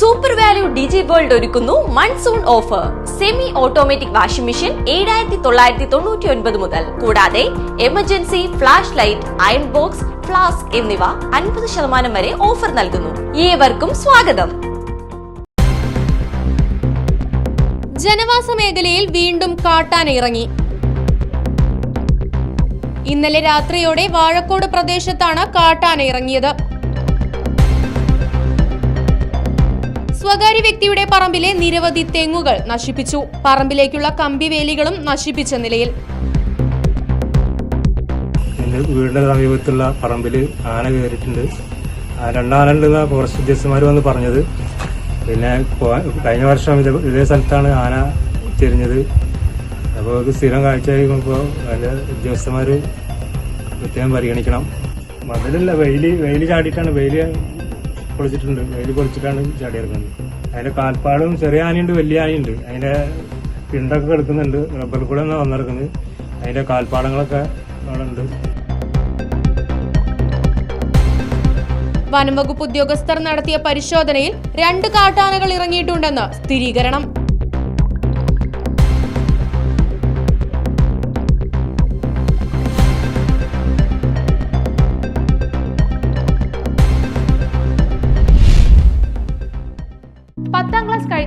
Super value digi world ഒരുക്കുന്നു monsoon offer semi automatic washing machine ഏഴായിരത്തി തൊള്ളായിരത്തി തൊണ്ണൂറ്റി ഒൻപത് മുതൽ. കൂടാതെ emergency flash light iron box flask എന്നിവ അൻപത് ശതമാനം വരെ ഓഫർ നൽകുന്നു. ഏവർക്കും സ്വാഗതം. ജനവാസ മേഖലയിൽ വീണ്ടും കാട്ടാനിറങ്ങി. ഇന്നലെ രാത്രിയോടെ വാഴക്കോട് പ്രദേശത്താണ് കാട്ടാന ഇറങ്ങിയത് സ്വകാര്യ വ്യക്തിയുടെ പറമ്പിലെ നിരവധി തെങ്ങുകൾ നശിപ്പിച്ചു. പറമ്പിലേക്കുള്ള കമ്പിവേലികളും നശിപ്പിച്ച നിലയിൽ. വീടിന്റെ സമീപത്തുള്ള പറമ്പിൽ ആന കയറിയിട്ടുണ്ട്. രണ്ടാനുള്ള ഫോറസ്റ്റ് ഉദ്യോഗസ്ഥന്മാർ വന്ന് പറഞ്ഞത്. പിന്നെ കഴിഞ്ഞ വർഷം ഇത് സ്ഥലത്താണ് ആന ചെരിഞ്ഞത് അപ്പോൾ ഇത് സ്ഥിരം കഴിക്കുമ്പോൾ അതിന്റെ ഉദ്യോഗസ്ഥന്മാർ പ്രത്യേകം പരിഗണിക്കണം. മതിലില്ല വെയിൽ വെയിൽ ചാടിയിട്ടാണ് വെയിൽ പൊളിച്ചിട്ടുണ്ട്. വെയിൽ പൊളിച്ചിട്ടാണ് ചാടി അതിന്റെ കാൽപ്പാടും ചെറിയ ആനയുണ്ട് വലിയ ആനയുണ്ട്. അതിന്റെ പിണ്ടൊക്കെ കിടക്കുന്നുണ്ട്. റബ്ബർ കൂടെ ആണ് വന്നിറക്കുന്നത് അതിന്റെ കാൽപ്പാടങ്ങളൊക്കെ അവിടെ ഉണ്ട്. വനംവകുപ്പ് ഉദ്യോഗസ്ഥർ നടത്തിയ പരിശോധനയിൽ രണ്ട് കാട്ടാനകൾ ഇറങ്ങിയിട്ടുണ്ടെന്ന് സ്ഥിരീകരണം.